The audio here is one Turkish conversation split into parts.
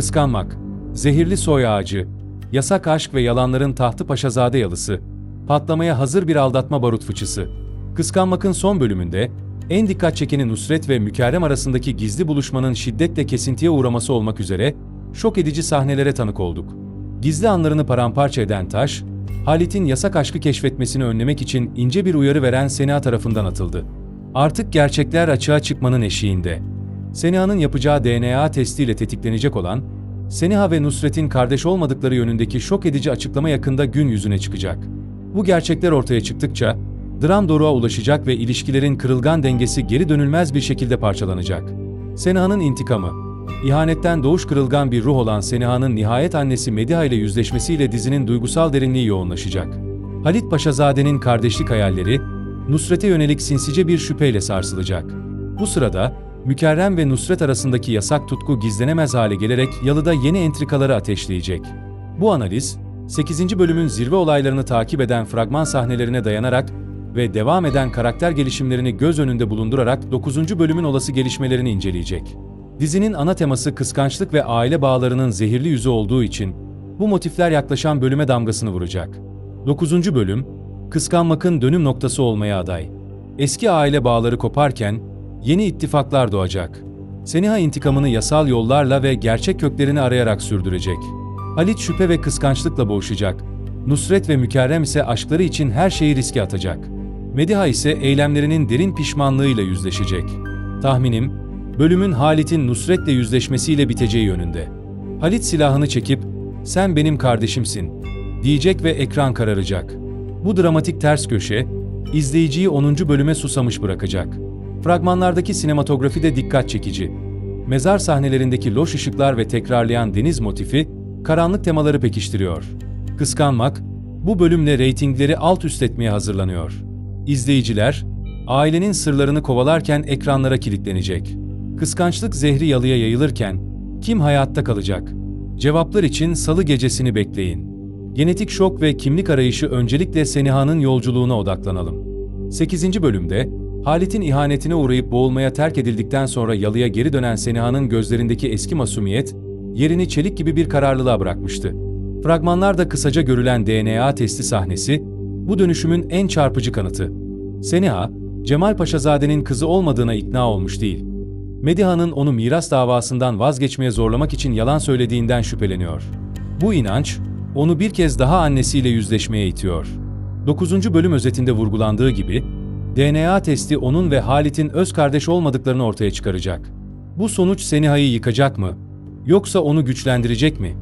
kıskanmak, zehirli soy ağacı, yasak aşk ve yalanların tahtı paşazade yalısı, patlamaya hazır bir aldatma barut fıçısı. Kıskanmak'ın son bölümünde, en dikkat çekeni Nusret ve Mükerrem arasındaki gizli buluşmanın şiddetle kesintiye uğraması olmak üzere şok edici sahnelere tanık olduk. Gizli anlarını paramparça eden taş, Halit'in yasak aşkı keşfetmesini önlemek için ince bir uyarı veren Sena tarafından atıldı. Artık gerçekler açığa çıkmanın eşiğinde. Seniha'nın yapacağı DNA testiyle tetiklenecek olan, Seniha ve Nusret'in kardeş olmadıkları yönündeki şok edici açıklama yakında gün yüzüne çıkacak. Bu gerçekler ortaya çıktıkça, dram doruğa ulaşacak ve ilişkilerin kırılgan dengesi geri dönülmez bir şekilde parçalanacak. Seniha'nın intikamı, İhanetten doğuş kırılgan bir ruh olan Seniha'nın nihayet annesi Mediha ile yüzleşmesiyle dizinin duygusal derinliği yoğunlaşacak. Halit Paşazade'nin kardeşlik hayalleri, Nusret'e yönelik sinsice bir şüpheyle sarsılacak. Bu sırada, Mükerrem ve Nusret arasındaki yasak tutku gizlenemez hale gelerek yalıda yeni entrikaları ateşleyecek. Bu analiz, 8. bölümün zirve olaylarını takip eden fragman sahnelerine dayanarak ve devam eden karakter gelişimlerini göz önünde bulundurarak 9. bölümün olası gelişmelerini inceleyecek. Dizinin ana teması kıskançlık ve aile bağlarının zehirli yüzü olduğu için bu motifler yaklaşan bölüme damgasını vuracak. 9. bölüm, kıskanmakın dönüm noktası olmaya aday. Eski aile bağları koparken yeni ittifaklar doğacak. Seniha intikamını yasal yollarla ve gerçek köklerini arayarak sürdürecek. Halit şüphe ve kıskançlıkla boğuşacak. Nusret ve Mükerrem ise aşkları için her şeyi riske atacak. Mediha ise eylemlerinin derin pişmanlığıyla yüzleşecek. Tahminim, bölümün Halit'in Nusret'le yüzleşmesiyle biteceği yönünde. Halit silahını çekip, sen benim kardeşimsin, diyecek ve ekran kararacak. Bu dramatik ters köşe, izleyiciyi 10. bölüme susamış bırakacak. Fragmanlardaki sinematografi de dikkat çekici. Mezar sahnelerindeki loş ışıklar ve tekrarlayan deniz motifi, karanlık temaları pekiştiriyor. Kıskanmak, bu bölümle reytingleri alt üst etmeye hazırlanıyor. İzleyiciler, ailenin sırlarını kovalarken ekranlara kilitlenecek. Kıskançlık zehri yalıya yayılırken, kim hayatta kalacak? Cevaplar için salı gecesini bekleyin. Genetik şok ve kimlik arayışı öncelikle Seniha'nın yolculuğuna odaklanalım. 8. bölümde, Halit'in ihanetine uğrayıp boğulmaya terk edildikten sonra yalıya geri dönen Seniha'nın gözlerindeki eski masumiyet, yerini çelik gibi bir kararlılığa bırakmıştı. Fragmanlarda kısaca görülen DNA testi sahnesi, bu dönüşümün en çarpıcı kanıtı. Seniha, Cemal Paşazade'nin kızı olmadığına ikna olmuş değil. Mediha'nın onu miras davasından vazgeçmeye zorlamak için yalan söylediğinden şüpheleniyor. Bu inanç, onu bir kez daha annesiyle yüzleşmeye itiyor. 9. bölüm özetinde vurgulandığı gibi, DNA testi onun ve Halit'in öz kardeş olmadıklarını ortaya çıkaracak. Bu sonuç Seniha'yı yıkacak mı? Yoksa onu güçlendirecek mi?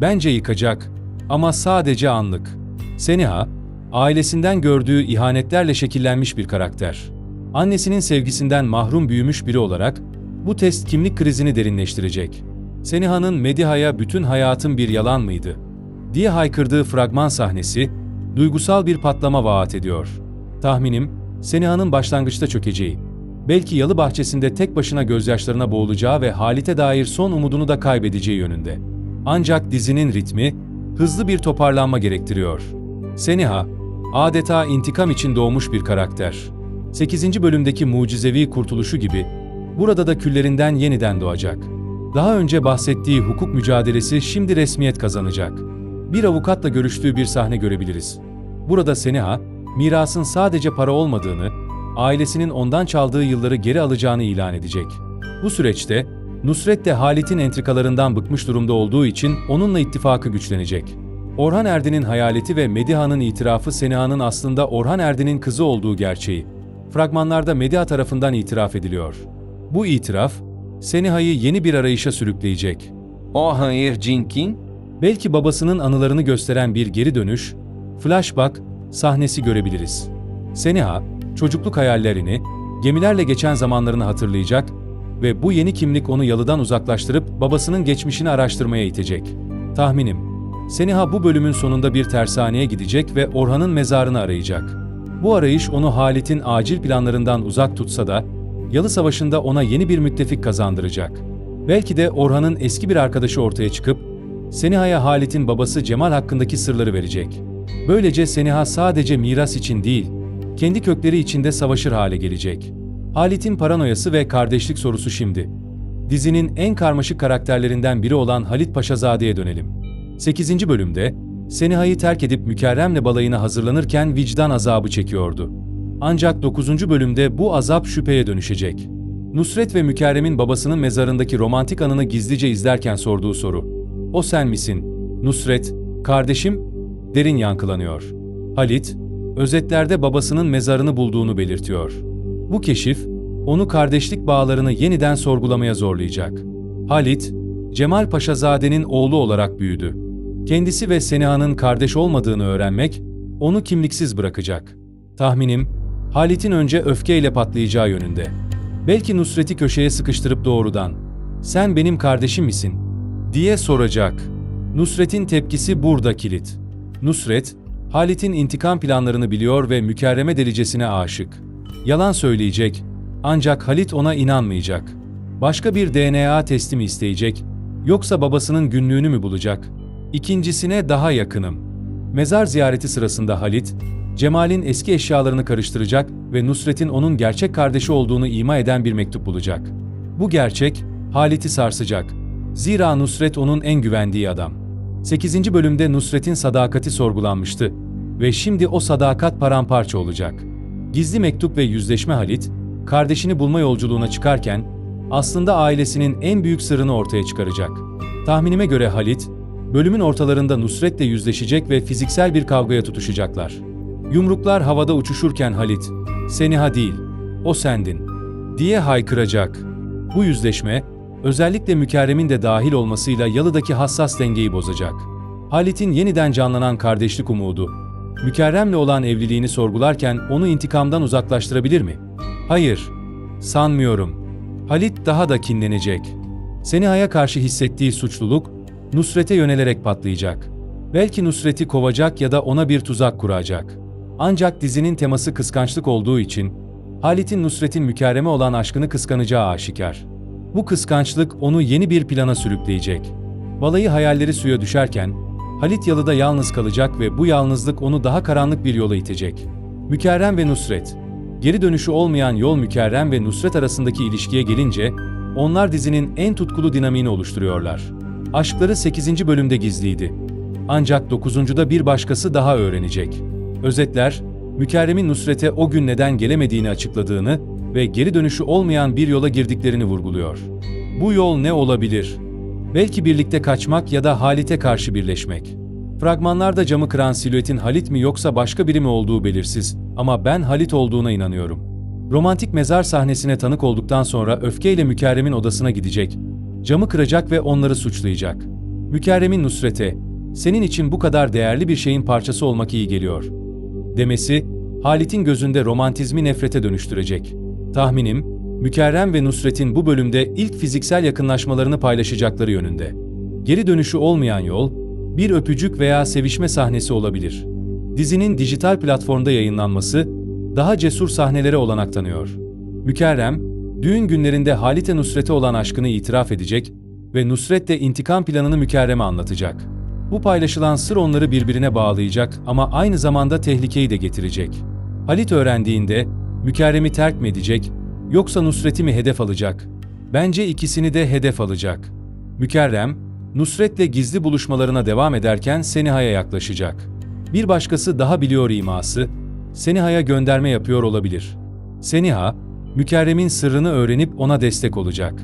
Bence yıkacak ama sadece anlık. Seniha, ailesinden gördüğü ihanetlerle şekillenmiş bir karakter. Annesinin sevgisinden mahrum büyümüş biri olarak bu test kimlik krizini derinleştirecek. Seniha'nın Mediha'ya bütün hayatım bir yalan mıydı? diye haykırdığı fragman sahnesi duygusal bir patlama vaat ediyor. Tahminim Seniha'nın başlangıçta çökeceği, belki yalı bahçesinde tek başına gözyaşlarına boğulacağı ve Halit'e dair son umudunu da kaybedeceği yönünde. Ancak dizinin ritmi hızlı bir toparlanma gerektiriyor. Seniha, adeta intikam için doğmuş bir karakter. 8. bölümdeki mucizevi kurtuluşu gibi burada da küllerinden yeniden doğacak. Daha önce bahsettiği hukuk mücadelesi şimdi resmiyet kazanacak. Bir avukatla görüştüğü bir sahne görebiliriz. Burada Seniha, mirasın sadece para olmadığını, ailesinin ondan çaldığı yılları geri alacağını ilan edecek. Bu süreçte Nusret de Halit'in entrikalarından bıkmış durumda olduğu için onunla ittifakı güçlenecek. Orhan Erdin'in hayaleti ve Mediha'nın itirafı Seniha'nın aslında Orhan Erdin'in kızı olduğu gerçeği. Fragmanlarda Mediha tarafından itiraf ediliyor. Bu itiraf, Seniha'yı yeni bir arayışa sürükleyecek. O hayır Cinkin, Belki babasının anılarını gösteren bir geri dönüş, flashback sahnesi görebiliriz. Seniha, çocukluk hayallerini, gemilerle geçen zamanlarını hatırlayacak ve bu yeni kimlik onu yalıdan uzaklaştırıp babasının geçmişini araştırmaya itecek. Tahminim, Seniha bu bölümün sonunda bir tersaneye gidecek ve Orhan'ın mezarını arayacak. Bu arayış onu Halit'in acil planlarından uzak tutsa da, Yalı Savaşı'nda ona yeni bir müttefik kazandıracak. Belki de Orhan'ın eski bir arkadaşı ortaya çıkıp, Seniha'ya Halit'in babası Cemal hakkındaki sırları verecek. Böylece Seniha sadece miras için değil, kendi kökleri içinde savaşır hale gelecek. Halit'in paranoyası ve kardeşlik sorusu şimdi. dizinin en karmaşık karakterlerinden biri olan Halit Paşazade'ye dönelim. 8. bölümde Seniha'yı terk edip Mükerrem'le balayına hazırlanırken vicdan azabı çekiyordu. Ancak 9. bölümde bu azap şüpheye dönüşecek. Nusret ve Mükerrem'in babasının mezarındaki romantik anını gizlice izlerken sorduğu soru. O sen misin? Nusret, kardeşim? Derin yankılanıyor. Halit, özetlerde babasının mezarını bulduğunu belirtiyor. Bu keşif, onu kardeşlik bağlarını yeniden sorgulamaya zorlayacak. Halit, Cemal Paşazade'nin oğlu olarak büyüdü. Kendisi ve Seniha'nın kardeş olmadığını öğrenmek, onu kimliksiz bırakacak. Tahminim, Halit'in önce öfkeyle patlayacağı yönünde. Belki Nusret'i köşeye sıkıştırıp doğrudan, ''Sen benim kardeşim misin?'' diye soracak. Nusret'in tepkisi burada kilit. Nusret, Halit'in intikam planlarını biliyor ve mükerreme delicesine aşık. Yalan söyleyecek, ancak Halit ona inanmayacak. Başka bir DNA testi mi isteyecek, yoksa babasının günlüğünü mü bulacak? İkincisine daha yakınım. Mezar ziyareti sırasında Halit, Cemal'in eski eşyalarını karıştıracak ve Nusret'in onun gerçek kardeşi olduğunu ima eden bir mektup bulacak. Bu gerçek, Halit'i sarsacak. Zira Nusret onun en güvendiği adam. 8. bölümde Nusret'in sadakati sorgulanmıştı ve şimdi o sadakat paramparça olacak. Gizli mektup ve yüzleşme Halit, kardeşini bulma yolculuğuna çıkarken aslında ailesinin en büyük sırrını ortaya çıkaracak. Tahminime göre Halit, bölümün ortalarında Nusret'le yüzleşecek ve fiziksel bir kavgaya tutuşacaklar. Yumruklar havada uçuşurken Halit, Seniha değil, o sendin, diye haykıracak. Bu yüzleşme, özellikle Mükerrem'in de dahil olmasıyla Yalı'daki hassas dengeyi bozacak. Halit'in yeniden canlanan kardeşlik umudu, Mükerrem'le olan evliliğini sorgularken onu intikamdan uzaklaştırabilir mi? Hayır, sanmıyorum. Halit daha da kinlenecek. Seniha'ya karşı hissettiği suçluluk, Nusret'e yönelerek patlayacak. Belki Nusret'i kovacak ya da ona bir tuzak kuracak. Ancak dizinin teması kıskançlık olduğu için, Halit'in Nusret'in mükerreme olan aşkını kıskanacağı aşikar. Bu kıskançlık onu yeni bir plana sürükleyecek. Balayı hayalleri suya düşerken, Halit yalıda yalnız kalacak ve bu yalnızlık onu daha karanlık bir yola itecek. Mükerrem ve Nusret Geri dönüşü olmayan yol Mükerrem ve Nusret arasındaki ilişkiye gelince, onlar dizinin en tutkulu dinamiğini oluşturuyorlar. Aşkları 8. bölümde gizliydi. Ancak 9.da bir başkası daha öğrenecek. Özetler, Mükerrem'in Nusret'e o gün neden gelemediğini açıkladığını ve geri dönüşü olmayan bir yola girdiklerini vurguluyor. Bu yol ne olabilir? Belki birlikte kaçmak ya da Halit'e karşı birleşmek. Fragmanlarda camı kıran silüetin Halit mi yoksa başka biri mi olduğu belirsiz ama ben Halit olduğuna inanıyorum. Romantik mezar sahnesine tanık olduktan sonra öfkeyle Mükerrem'in odasına gidecek, camı kıracak ve onları suçlayacak. Mükerrem'in Nusret'e, senin için bu kadar değerli bir şeyin parçası olmak iyi geliyor. Demesi, Halit'in gözünde romantizmi nefrete dönüştürecek. Tahminim, Mükerrem ve Nusret'in bu bölümde ilk fiziksel yakınlaşmalarını paylaşacakları yönünde. Geri dönüşü olmayan yol, bir öpücük veya sevişme sahnesi olabilir. Dizinin dijital platformda yayınlanması, daha cesur sahnelere olanak tanıyor. Mükerrem, düğün günlerinde Halit'e Nusret'e olan aşkını itiraf edecek ve Nusret de intikam planını Mükerrem'e anlatacak. Bu paylaşılan sır onları birbirine bağlayacak ama aynı zamanda tehlikeyi de getirecek. Halit öğrendiğinde Mükerrem'i terk mi edecek yoksa Nusret'i mi hedef alacak? Bence ikisini de hedef alacak. Mükerrem, Nusret'le gizli buluşmalarına devam ederken Seniha'ya yaklaşacak. Bir başkası daha biliyor iması, Seniha'ya gönderme yapıyor olabilir. Seniha, Mükerrem'in sırrını öğrenip ona destek olacak.